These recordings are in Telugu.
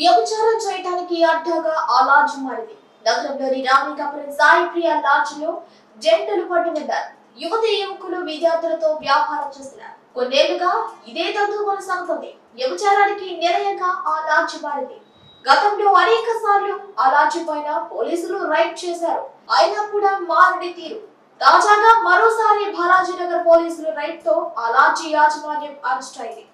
వ్యభిచారం చేయడానికి అడ్డాగా ఆ లాడ్జ్ మారింది. నగరంలోని రామికాపురం సాయి ప్రియ లాడ్జ్లో జంటలు పట్టుబడ్డారు యువతి యువకులు విద్యార్థులతో వ్యాపారం చేస్తున్నారు. కొన్నేళ్ళుగా ఇదే తంతు కొనసాగుతుంది. వ్యభిచారానికి నిలయంగా ఆ లాడ్జ్ మారింది. గతంలో అనేక సార్లు ఆ లాడ్జ్ పైన పోలీసులు రైడ్ చేశారు. అయినా కూడా మారని తీరు. తాజాగా మరోసారి బాలాజీనగర్ పోలీసులు రైడ్తో ఆ లాడ్జి యాజమాన్యం అరెస్ట్ అయింది.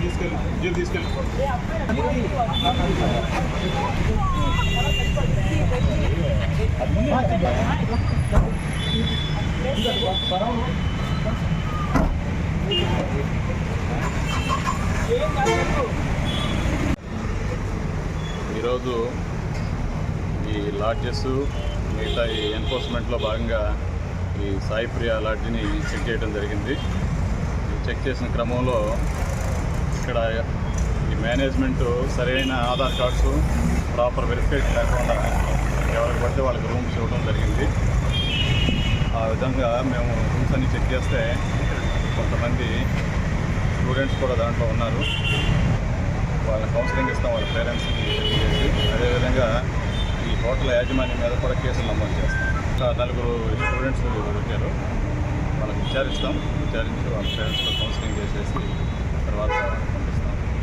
తీసుకెళ్ళి తీసుకెళ్ళి ఈరోజు లాడ్జెస్ మిగతా ఈ ఎన్ఫోర్స్మెంట్లో భాగంగా ఈ సాయి ప్రియ లాడ్జిని చెక్ చేయడం జరిగింది. చెక్ చేసిన క్రమంలో ఇక్కడ ఈ మేనేజ్మెంట్ సరైన ఆధార్ కార్డ్స్ ప్రాపర్ వెరిఫికేషన్ లేకుండా ఎవరికి పడితే వాళ్ళకి రూమ్స్ ఇవ్వడం జరిగింది. ఆ విధంగా మేము రూమ్స్ అన్ని చెక్ చేస్తే కొంతమంది స్టూడెంట్స్ కూడా దాంట్లో ఉన్నారు. వాళ్ళ కౌన్సిలింగ్ ఇస్తాం వాళ్ళ పేరెంట్స్కి. చేసి హోటల్ యాజమాన్యం మీద కూడా కేసులు నమోదు చేస్తాం. నలుగురు స్టూడెంట్స్ వచ్చారు. వాళ్ళకి విచారిస్తాం. విచారించి వాళ్ళ పేరెంట్స్తో కౌన్సిలింగ్ చేసేసి తర్వాత